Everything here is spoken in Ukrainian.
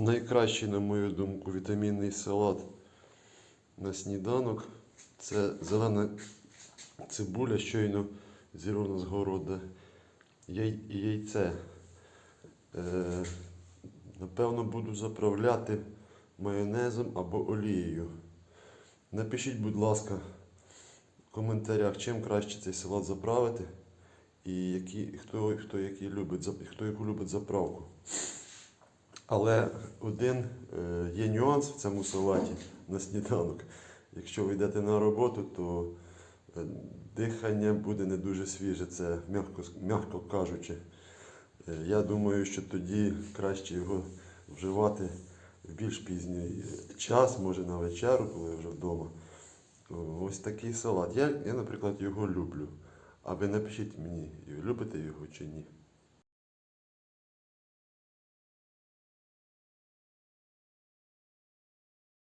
найкращий, на мою думку, вітамінний салат на сніданок. Це зелена цибуля, щойно зірвана з города. Яй- яйце. Е, напевно, буду заправляти майонезом або олією. Напишіть, будь ласка, в коментарях, чим краще цей салат заправити і які, хто, хто, який любить, хто яку любить заправку. Але один е, є нюанс в цьому салаті на сніданок. Якщо ви йдете на роботу, то е, дихання буде не дуже свіже, це м'яко, м'яко кажучи. Е, Я думаю, що тоді краще його вживати в більш пізній час, може на вечеру, коли вже вдома. Ось такий салат. Я, я, наприклад, його люблю. А ви напишіть мені, любите його чи ні.